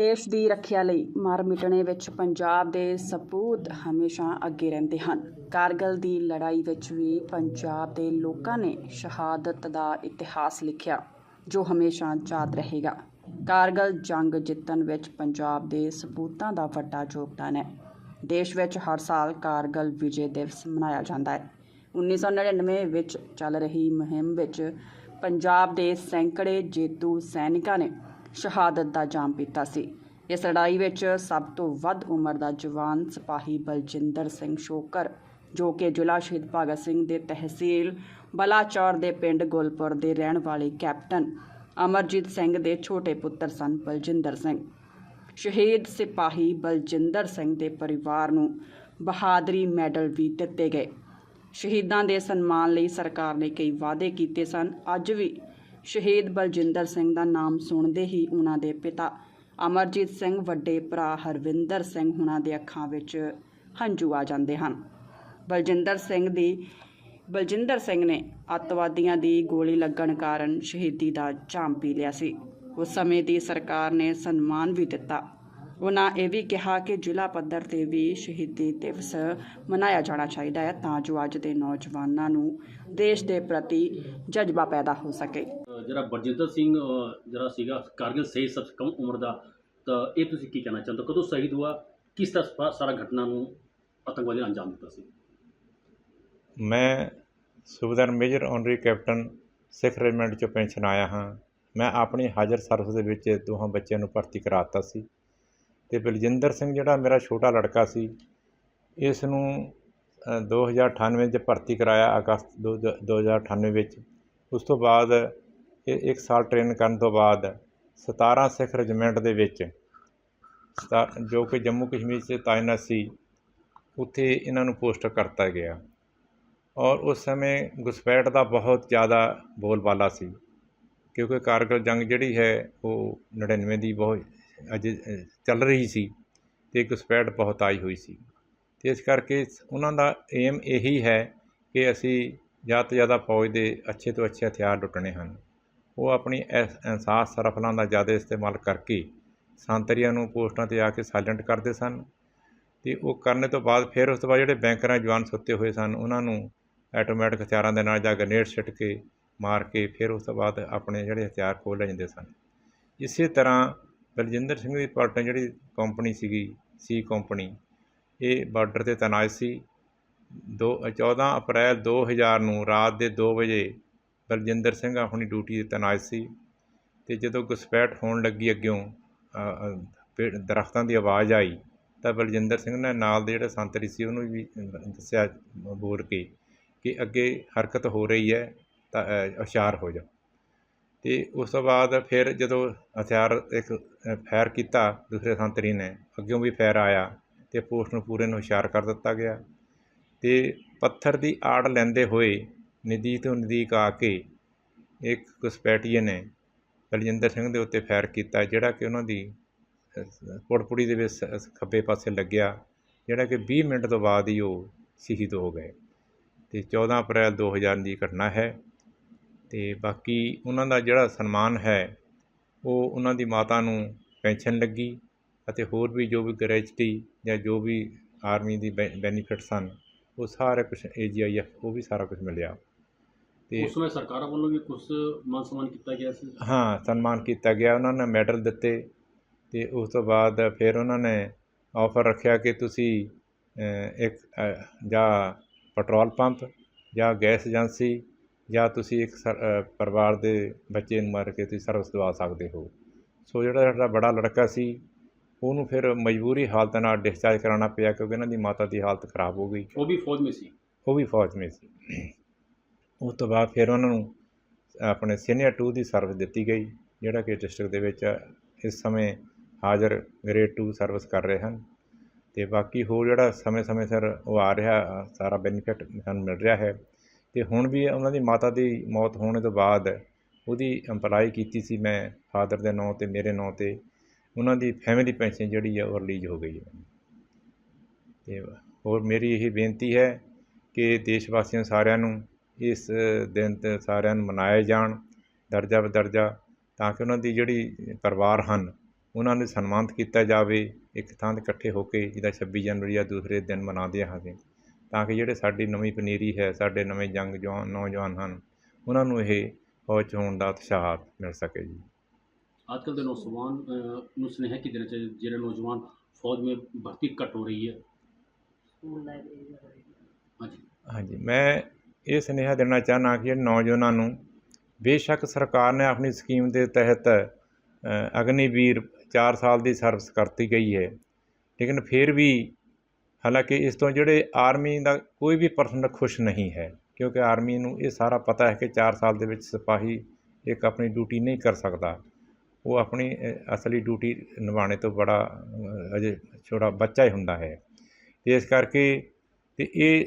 ਦੇਸ਼ ਦੀ ਰੱਖਿਆ ਲਈ ਮਰ ਮਿਟਣੇ ਵਿੱਚ ਪੰਜਾਬ ਦੇ ਸਪੂਤ ਹਮੇਸ਼ਾ ਅੱਗੇ ਰਹਿੰਦੇ ਹਨ। ਕਾਰਗਲ ਦੀ ਲੜਾਈ ਵਿੱਚ ਵੀ ਪੰਜਾਬ ਦੇ ਲੋਕਾਂ ਨੇ ਸ਼ਹਾਦਤ ਦਾ ਇਤਿਹਾਸ ਲਿਖਿਆ, ਜੋ ਹਮੇਸ਼ਾ ਯਾਦ ਰਹੇਗਾ। ਕਾਰਗਲ ਜੰਗ ਜਿੱਤਣ ਵਿੱਚ ਪੰਜਾਬ ਦੇ ਸਪੂਤਾਂ ਦਾ ਵੱਡਾ ਯੋਗਦਾਨ ਹੈ। ਦੇਸ਼ ਵਿੱਚ ਹਰ ਸਾਲ ਕਾਰਗਲ ਵਿਜੇ ਦਿਵਸ ਮਨਾਇਆ ਜਾਂਦਾ ਹੈ। 1999 ਵਿੱਚ ਚੱਲ ਰਹੀ ਮੁਹਿੰਮ ਵਿੱਚ ਪੰਜਾਬ ਦੇ ਸੈਂਕੜੇ ਜੇਤੂ ਸੈਨਿਕਾਂ ਨੇ ਸ਼ਹਾਦਤ ਦਾ ਜਾਮ ਪੀਤਾ ਸੀ। ਇਸ ਲੜਾਈ ਵਿੱਚ ਸਭ ਤੋਂ ਵੱਧ ਉਮਰ ਦਾ ਜਵਾਨ ਸਿਪਾਹੀ ਬਲਜਿੰਦਰ ਸਿੰਘ ਸ਼ੋਕਰ, ਜੋ ਕਿ ਜ਼ਿਲ੍ਹਾ ਸ਼ਹੀਦ ਭਗਤ ਸਿੰਘ ਦੇ ਤਹਿਸੀਲ ਬਲਾਚੌਰ ਦੇ ਪਿੰਡ ਗੁਲਪੁਰ ਦੇ ਰਹਿਣ ਵਾਲੇ ਕੈਪਟਨ ਅਮਰਜੀਤ ਸਿੰਘ ਦੇ ਛੋਟੇ ਪੁੱਤਰ ਸਨ ਬਲਜਿੰਦਰ ਸਿੰਘ। ਸ਼ਹੀਦ ਸਿਪਾਹੀ ਬਲਜਿੰਦਰ ਸਿੰਘ ਦੇ ਪਰਿਵਾਰ ਨੂੰ ਬਹਾਦਰੀ ਮੈਡਲ ਵੀ ਦਿੱਤੇ ਗਏ। ਸ਼ਹੀਦਾਂ ਦੇ ਸਨਮਾਨ ਲਈ ਸਰਕਾਰ ਨੇ ਕਈ ਵਾਅਦੇ ਕੀਤੇ ਸਨ। ਅੱਜ ਵੀ ਸ਼ਹੀਦ ਬਲਜਿੰਦਰ ਸਿੰਘ ਦਾ ਨਾਮ ਸੁਣਦੇ ਹੀ ਉਹਨਾਂ ਦੇ ਪਿਤਾ ਅਮਰਜੀਤ ਸਿੰਘ ਵੱਡੇ ਭਰਾ ਹਰਵਿੰਦਰ ਸਿੰਘ ਉਹਨਾਂ ਦੇ ਅੱਖਾਂ ਵਿੱਚ ਹੰਝੂ ਆ ਜਾਂਦੇ ਹਨ। ਬਲਜਿੰਦਰ ਸਿੰਘ ਦੀ, ਬਲਜਿੰਦਰ ਸਿੰਘ ਨੇ ਅੱਤਵਾਦੀਆਂ ਦੀ ਗੋਲੀ ਲੱਗਣ ਕਾਰਨ ਸ਼ਹੀਦੀ ਦਾ ਜਾਮ ਪੀ ਲਿਆ ਸੀ। ਉਸ ਸਮੇਂ ਦੀ ਸਰਕਾਰ ਨੇ ਸਨਮਾਨ ਵੀ ਦਿੱਤਾ। ਉਹਨਾਂ ਇਹ ਵੀ ਕਿਹਾ ਕਿ ਜ਼ਿਲ੍ਹਾ ਪੱਧਰ ਤੇ ਵੀ ਸ਼ਹੀਦੀ ਦਿਵਸ ਮਨਾਇਆ ਜਾਣਾ ਚਾਹੀਦਾ ਹੈ ਤਾਂ ਜੋ ਅੱਜ ਦੇ ਨੌਜਵਾਨਾਂ ਨੂੰ ਦੇਸ਼ ਦੇ ਪ੍ਰਤੀ ਜਜ਼ਬਾ ਪੈਦਾ ਹੋ ਸਕੇ। ਜਿਹੜਾ ਬਰਜਿੰਦਰ ਸਿੰਘ ਜਿਹੜਾ ਸੀਗਾ ਕਾਰਗਿਲ ਸਹੀ ਸਭ ਤੋਂ ਕਮ ਉਮਰ ਦਾ ਤਾਂ ਇਹ ਤੁਸੀਂ ਕੀ ਕਹਿਣਾ ਚਾਹੁੰਦੇ ਹੋ? ਕਦੋਂ ਸ਼ਹੀਦ ਹੋਇਆ? ਕਿਸ ਤਰ੍ਹਾਂ ਸਾਰਾ ਘਟਨਾ ਨੂੰ ਆਤੰਕਵਾਦੀ ਨੇ ਅੰਜਾਮ ਦਿੱਤਾ ਸੀ? ਮੈਂ ਸੂਬੇਦਾਰ major honorary captain Sikh regiment ਚੋਂ ਪੈਨਸ਼ਨ ਆਇਆ ਹਾਂ। ਮੈਂ ਆਪਣੀ ਹਾਜ਼ਰ ਸਰਵਿਸ ਦੇ ਵਿੱਚ ਦੋਹਾਂ ਬੱਚਿਆਂ ਨੂੰ ਭਰਤੀ ਕਰਾਤਾ ਸੀ। ਤੇ ਬਲਜਿੰਦਰ ਸਿੰਘ ਜਿਹੜਾ ਮੇਰਾ ਛੋਟਾ ਲੜਕਾ ਸੀ ਇਸ ਨੂੰ ਅ, 2098 'ਚ ਭਰਤੀ ਕਰਾਇਆ ਅਗਸਤ ਦੋ ਹਜ਼ਾਰ- 2098 ਵਿੱਚ। ਉਸ ਤੋਂ ਬਾਅਦ ਇਹ ਇੱਕ ਸਾਲ ਟ੍ਰੇਨ ਕਰਨ ਤੋਂ ਬਾਅਦ 17 ਸਿੱਖ ਰੈਜੀਮੈਂਟ ਦੇ ਵਿੱਚ ਸਤਾ- ਜੋ ਕਿ ਜੰਮੂ ਕਸ਼ਮੀਰ 'ਚ ਤਾਇਨਾਤ ਸੀ, ਉੱਥੇ ਇਹਨਾਂ ਨੂੰ ਪੋਸਟ ਕਰਤਾ ਗਿਆ। ਔਰ ਉਸ ਸਮੇਂ ਘੁਸਪੈਠ ਦਾ ਬਹੁਤ ਜ਼ਿਆਦਾ ਬੋਲਬਾਲਾ ਸੀ, ਕਿਉਂਕਿ ਕਾਰਗਿਲ ਜੰਗ ਜਿਹੜੀ ਹੈ, ਉਹ 99 ਦੀ ਬਹੁਤ ਅਜੇ ਚੱਲ ਰਹੀ ਸੀ ਤੇ ਘੁਸਪੈਠ ਬਹੁਤ ਆਈ ਹੋਈ ਸੀ। ਤੇ ਇਸ ਕਰਕੇ ਉਹਨਾਂ ਦਾ ਏਮ ਇਹੀ ਹੈ ਕਿ ਅਸੀਂ ਜ਼ਿਆਦਾ ਤੋਂ ਜ਼ਿਆਦਾ ਫੌਜ ਦੇ ਅੱਛੇ ਤੋਂ ਅੱਛੇ ਹਥਿਆਰ ਲੁੱਟਣੇ ਹਨ। ਉਹ ਆਪਣੀ ਅਹਿ- ਅਹਿਸਾਸ ਸਰਫਲਾਂ ਦਾ ਜ਼ਿਆਦਾ ਇਸਤੇਮਾਲ ਕਰਕੇ ਸੰਤਰੀਆਂ ਨੂੰ ਪੋਸਟਾਂ ਤੇ ਆ ਕੇ ਸਾਇਲੈਂਟ ਕਰਦੇ ਸਨ ਤੇ ਉਹ ਕਰਨ ਤੋਂ ਬਾਅਦ ਫਿਰ ਉਸ ਤੋਂ ਬਾਅਦ ਜਿਹੜੇ ਬੈਂਕਰਾਂ ਜਵਾਨ ਸੁੱਤੇ ਹੋਏ ਸਨ, ਉਹਨਾਂ ਨੂੰ ਆਟੋਮੈਟਿਕ ਹਥਿਆਰਾਂ ਦੇ ਨਾਲ ਜਾਂ ਗ੍ਰਨੇਡ ਸਿੱਟ ਕੇ ਮਾਰ ਕੇ ਫਿਰ ਉਸ ਤੋਂ ਬਾਅਦ ਆਪਣੇ ਜਿਹੜੇ ਹਥਿਆਰ ਖੋਲ੍ਹ ਲੈ ਜਾਂਦੇ ਸਨ। ਇਸੇ ਤਰ੍ਹਾਂ ਬਲਜਿੰਦਰ ਸਿੰਘ ਦੀ ਪਲਟਨ ਜਿਹੜੀ ਕੰਪਨੀ ਸੀਗੀ ਸੀ ਕੰਪਨੀ ਇਹ ਬਾਰਡਰ ਤੇ ਤਨਾਇ ਸੀ। ਦੋ 14 ਅਪ੍ਰੈਲ 2000 ਨੂੰ ਰਾਤ ਦੇ 2 ਵਜੇ ਬਲਜਿੰਦਰ ਸਿੰਘ ਆਪਣੀ ਡਿਊਟੀ ਤੇ ਤੈਨਾਤ ਸੀ। ਤੇ ਜਦੋਂ ਘੁਸਪੈਠ ਹੋਣ ਲੱਗੀ ਅੱਗਿਓਂ ਅ, ਦਰਖਤਾਂ ਦੀ ਆਵਾਜ਼ ਆਈ। ਤਾਂ ਬਲਜਿੰਦਰ ਸਿੰਘ ਨੇ ਨਾਲ ਦੇ ਜਿਹੜੇ ਸੰਤਰੀ ਸੀ ਉਹਨੂੰ ਵੀ ਦੱਸਿਆ ਬੋਲ ਕੇ ਕਿ ਅੱਗੇ ਹਰਕਤ ਹੋ ਰਹੀ ਹੈ ਤਾਂ ਹੁਸ਼ਿਆਰ ਹੋ ਜਾ ਤੇ ਉਸ ਤੋਂ ਬਾਅਦ ਫਿਰ ਜਦੋਂ ਹਥਿਆਰ ਇੱਕ ਫੈਰ ਕੀਤਾ ਦੂਸਰੇ ਸੰਤਰੀ ਨੇ ਅੱਗਿਓਂ ਵੀ ਫੈਰ ਆਇਆ ਤੇ ਪੋਸਟ ਨੂੰ ਪੂਰੇ ਨੂੰ ਹੁਸ਼ਿਆਰ ਕਰ ਦਿੱਤਾ ਗਿਆ। ਤੇ ਪੱਥਰ ਦੀ ਆੜ ਲੈਂਦੇ ਹੋਏ ਨਜ਼ਦੀਕ ਤੋਂ ਨਜ਼ਦੀਕ ਆ ਕੇ ਇੱਕ ਘੁਸਪੈਠੀਏ ਨੇ ਬਲਜਿੰਦਰ ਸਿੰਘ ਦੇ ਉੱਤੇ ਫਾਇਰ ਕੀਤਾ, ਜਿਹੜਾ ਕਿ ਉਹਨਾਂ ਦੀ ਪੁੜਪੁੜੀ ਦੇ ਵਿੱਚ ਸ- ਖੱਬੇ ਪਾਸੇ ਲੱਗਿਆ, ਜਿਹੜਾ ਕਿ 20 ਮਿੰਟ ਤੋਂ ਬਾਅਦ ਹੀ ਉਹ ਸ਼ਹੀਦ ਹੋ ਗਏ। ਤੇ 14 ਅਪ੍ਰੈਲ 2000 ਦੀ ਘਟਨਾ ਹੈ ਤੇ ਬਾਕੀ ਉਹਨਾਂ ਦਾ ਜਿਹੜਾ ਸਨਮਾਨ ਹੈ, ਉਹ ਉਹਨਾਂ ਦੀ ਮਾਤਾ ਨੂੰ ਪੈਨਸ਼ਨ ਲੱਗੀ ਅਤੇ ਹੋਰ ਵੀ ਜੋ ਵੀ ਗ੍ਰੈਜੂਟੀ ਜਾਂ ਜੋ ਵੀ ਆਰਮੀ ਦੀ ਬੈਨੀਫਿਟ ਸਨ ਉਹ ਸਾਰਾ ਕੁਝ ਏਜੀਆਈਐਫ ਉਹ ਵੀ ਸਾਰਾ ਕੁਝ ਮਿਲਿਆ। ਤੇ ਉਸ ਸਮੇਂ ਸਰਕਾਰਾਂ ਵੱਲੋਂ ਵੀ ਕੁਝ ਮਾਨ ਸਨਮਾਨ ਕੀਤਾ ਗਿਆ ਸੀ? ਹਾਂ ਸਨਮਾਨ ਕੀਤਾ ਗਿਆ। ਉਹਨਾਂ ਨੇ ਮੈਡਲ ਦਿੱਤੇ ਤੇ ਉਸ ਤੋਂ ਬਾਅਦ ਫਿਰ ਉਹਨਾਂ ਨੇ ਆਫਰ ਰੱਖਿਆ ਕਿ ਤੁਸੀਂ ਇੱਕ ਜਾਂ ਪੈਟਰੋਲ ਪੰਪ ਜਾਂ ਗੈਸ ਏਜੰਸੀ ਜਾਂ ਤੁਸੀਂ ਇੱਕ ਪਰਿਵਾਰ ਦੇ ਬੱਚੇ ਨੂੰ ਮਾਰ ਕੇ ਤੁਸੀਂ ਸਰਵਿਸ ਦਵਾ ਸਕਦੇ ਹੋ। ਸੋ ਜਿਹੜਾ ਸਾਡਾ ਬੜਾ ਲੜਕਾ ਸੀ ਉਹਨੂੰ ਫਿਰ ਮਜਬੂਰੀ ਹਾਲਤ ਨਾਲ ਡਿਸਚਾਰਜ ਕਰਾਉਣਾ ਪਿਆ ਕਿਉਂਕਿ ਇਹਨਾਂ ਦੀ ਮਾਤਾ ਦੀ ਹਾਲਤ ਖਰਾਬ ਹੋ ਗਈ। ਉਹ ਵੀ ਫੌਜ ਵਿੱਚ ਸੀ? ਉਹ ਵੀ ਫੌਜ ਵਿੱਚ ਸੀ। ਉਸ ਤੋਂ ਬਾਅਦ ਫਿਰ ਉਹਨਾਂ ਨੂੰ ਆਪਣੇ ਸੀਨੀਅਰ 2 ਦੀ ਸਰਵਿਸ ਦਿੱਤੀ ਗਈ, ਜਿਹੜਾ ਕਿ ਡਿਸਟ੍ਰਿਕਟ ਦੇ ਵਿੱਚ ਇਸ ਸਮੇਂ ਹਾਜ਼ਰ ਗ੍ਰੇਡ 2 ਸਰਵਿਸ ਕਰ ਰਹੇ ਹਨ ਤੇ ਬਾਕੀ ਹੋਰ ਜਿਹੜਾ ਸਮੇਂ-ਸਮੇਂ ਸਿਰ ਉਹ ਆ ਰਿਹਾ, ਸਾਰਾ ਬੈਨੀਫਿਟ ਸਾਨੂੰ ਮਿਲ ਰਿਹਾ ਹੈ ਤੇ ਹੁਣ ਵੀ ਉਹਨਾਂ ਦੀ ਮਾਤਾ ਦੀ ਮੌਤ ਹੋਣ ਤੋਂ ਬਾਅਦ ਉਹਦੀ ਅਪਲਾਈ ਕੀਤੀ ਸੀ ਮੈਂ ਫਾਦਰ ਦੇ ਨਾਂ ਤੇ, ਮੇਰੇ ਨਾਂ ਤੇ, ਉਹਨਾਂ ਦੀ ਫੈਮਿਲੀ ਪੈਨਸ਼ਨ ਜਿਹੜੀ ਆ ਉਹ ਰਿਲੀਜ਼ ਹੋ ਗਈ ਹੈ। ਤੇ ਹੋਰ ਮੇਰੀ ਇਹ ਬੇਨਤੀ ਹੈ ਕਿ ਦੇਸ਼ ਵਾਸੀਆਂ ਸਾਰਿਆਂ ਨੂੰ ਇਸ ਦਿਨ 'ਤੇ ਸਾਰਿਆਂ ਨੂੰ ਮਨਾਏ ਜਾਣ ਦਰਜਾ ਬਦਰਜਾ ਤਾਂ ਕਿ ਉਹਨਾਂ ਦੀ ਜਿਹੜੀ ਪਰਿਵਾਰ ਹਨ ਉਹਨਾਂ ਨੂੰ ਸਨਮਾਨਿਤ ਕੀਤਾ ਜਾਵੇ ਇੱਕ ਥਾਂ 'ਤੇ ਇਕੱਠੇ ਹੋ ਕੇ ਜਿਹਦਾ ਛੱਬੀ ਜਨਵਰੀ ਜਾਂ ਦੂਸਰੇ ਦਿਨ ਮਨਾਉਂਦੇ ਹਨ ਤਾਂ ਕਿ ਜਿਹੜੇ ਸਾਡੀ ਨਵੀਂ ਪਨੀਰੀ ਹੈ ਸਾਡੇ ਨਵੇਂ ਜੰਗ ਜਵਾਨ ਨੌਜਵਾਨ ਹਨ ਉਹਨਾਂ ਨੂੰ ਇਹ ਫੌਜ ਹੋਣ ਦਾ ਉਤਸ਼ਾਹ ਮਿਲ ਸਕੇ ਜੀ। ਅੱਜ ਕੱਲ੍ਹ ਦੇ ਨੌਜਵਾਨ ਨੂੰ ਸੁਨੇਹਾ ਕੀ ਦੇਣਾ ਚਾਹੀਦਾ ਜਿਹੜੇ ਨੌਜਵਾਨ ਫੌਜ ਵਿੱਚ ਭਰਤੀ ਘਟ ਹੋ ਰਹੀ ਹੈ? ਹਾਂਜੀ ਮੈਂ ਇਹ ਸੁਨੇਹਾ ਦੇਣਾ ਚਾਹੁੰਦਾ ਕਿ ਨੌਜਵਾਨਾਂ ਨੂੰ ਬੇਸ਼ੱਕ ਸਰਕਾਰ ਨੇ ਆਪਣੀ ਸਕੀਮ ਦੇ ਤਹਿਤ ਅਗਨੀਵੀਰ 4 ਸਾਲ ਦੀ ਸਰਵਿਸ ਕਰਤੀ ਗਈ ਹੈ। ਲੇਕਿਨ ਫਿਰ ਵੀ ਹਾਲਾਂਕਿ ਇਸ ਤੋਂ ਜਿਹੜੇ ਆਰਮੀ ਦਾ ਕੋਈ ਵੀ ਪਰਸਨ ਖੁਸ਼ ਨਹੀਂ ਹੈ, ਕਿਉਂਕਿ ਆਰਮੀ ਨੂੰ ਇਹ ਸਾਰਾ ਪਤਾ ਹੈ ਕਿ 4 ਸਾਲ ਦੇ ਵਿੱਚ ਸਿਪਾਹੀ ਇੱਕ ਆਪਣੀ ਡਿਊਟੀ ਨਹੀਂ ਕਰ ਸਕਦਾ। ਉਹ ਆਪਣੀ ਅਸਲੀ ਡਿਊਟੀ ਨਿਭਾਉਣੇ ਤੋਂ ਬੜਾ ਅਜੇ ਛੋਟਾ ਬੱਚਾ ਹੀ ਹੁੰਦਾ ਹੈ। ਤੇ ਇਸ ਕਰਕੇ ਤੇ ਇਹ